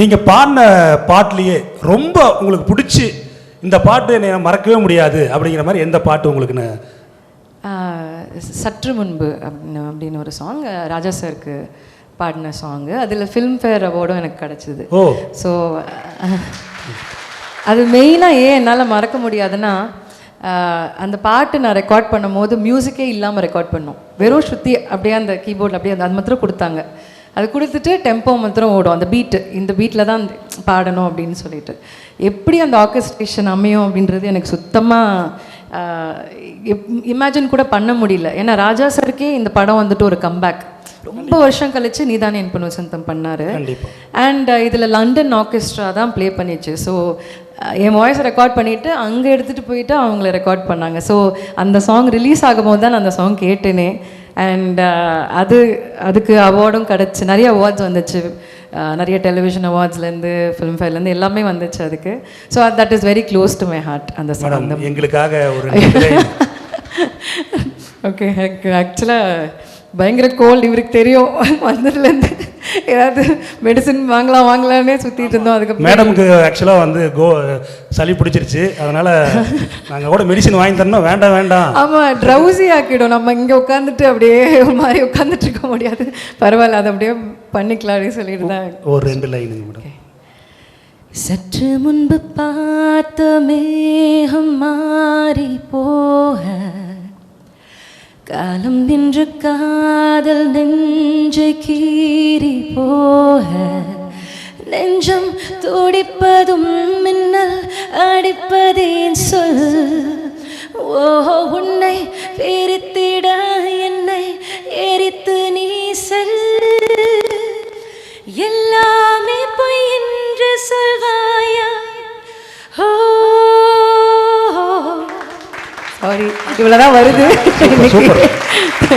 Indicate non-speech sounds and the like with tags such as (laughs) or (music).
நீங்கள் பாடின பாட்டுலேயே ரொம்ப உங்களுக்கு பிடிச்சி இந்த பாட்டு என்னை மறக்கவே முடியாது அப்படிங்கிற மாதிரி எந்த பாட்டு உங்களுக்குன்னு? ஆஹ் சற்று முன்பு அப்படின்னு அப்படின்னு ஒரு சாங் ராஜா சாருக்கு பாடின சாங்கு அதில் ஃபிலிம்ஃபேர் அவார்டும் எனக்கு கிடச்சிது. ஓ. ஸோ அது மெயினாக ஏன் என்னால் மறக்க முடியாதுன்னா அந்த பாட்டு நான் ரெக்கார்ட் பண்ணும்போது மியூசிக்கே இல்லாமல் ரெக்கார்ட் பண்ணோம். வெறும் ஸ்ருதி அப்படியே அந்த கீபோர்டில் அப்படியே அந்த அது மாத்திரம் கொடுத்தாங்க. அது கொடுத்துட்டு டெம்போ மாத்திரம் ஓடும். அந்த பீட்டு இந்த பீட்டில் தான் பாடணும் அப்படின்னு சொல்லிட்டு. எப்படி அந்த ஆர்கஸ்ட்ரேஷன் அமையும் அப்படின்றது எனக்கு சுத்தமாக இமேஜின் கூட பண்ண முடியல. ஏன்னா ராஜா சாருக்கே இந்த படம் வந்துட்டு ஒரு கம்பேக் ரொம்ப வருஷம் கழிச்சு நீதானே என் பொண்ணு வசந்தம் பண்ணாரு அண்ட் இதில் லண்டன் ஆர்கெஸ்ட்ரா தான் ப்ளே பண்ணிச்சு. ஸோ என் வாய்ஸ் ரெக்கார்ட் பண்ணிவிட்டு அங்கே எடுத்துகிட்டு போயிட்டு அவங்கள ரெக்கார்ட் பண்ணாங்க. ஸோ அந்த சாங் ரிலீஸ் ஆகும்போது தான் நான் அந்த சாங் கேட்டேனே. அண்ட் அது அதுக்கு அவார்டும் கிடச்சி நிறைய அவார்ட்ஸ் வந்துச்சு. அஹ், நிறைய டெலிவிஷன் அவார்ட்ஸ்லேருந்து ஃபிலிம்ஃபேர்லேருந்து எல்லாமே வந்துச்சு அதுக்கு. So that is very close to my heart அந்த மேடம் எங்களுக்காக ஒரு. ஓகே எனக்கு ஆக்சுவலாக பயங்கர கோல்டு இவருக்கு தெரியும். (laughs) வந்ததுலேருந்து ஏதாவது மெடிசன் வாங்கலாம் வாங்கலாம்னே சுற்றிட்டு இருந்தோம். அதுக்கப்புறம் மேடமுக்கு ஆக்சுவலாக வந்து கோ சளி பிடிச்சிருச்சு. அதனால் நாங்கள் கூட மெடிசன் வாங்கி தரணும். வேண்டாம் வேண்டாம். ஆமாம் ட்ரௌசி ஆக்கிடும். நம்ம இங்கே உட்காந்துட்டு அப்படியே மாதிரி உட்காந்துட்டு இருக்க முடியாது. பரவாயில்ல அதை அப்படியே பண்ணிக்கலாம் அப்படின்னு சொல்லிட்டு தான். ஒரு ரெண்டு லைனுங்க மேடம் சற்று முன்பு பார்த்த மேகம் மாறி போக காலம் நின்று காதல் நெஞ்சை கீறி போக நெஞ்சம் துடிப்பதும் மின்னல் அடிப்பதேன் சொல். ஓ உன்னை பிரித்திட என்னை எரித்து நீ செல். எல்லாமே பொய் என்று சொல்வாயா? சாரி இவ்வளோதான் வருது. (laughs)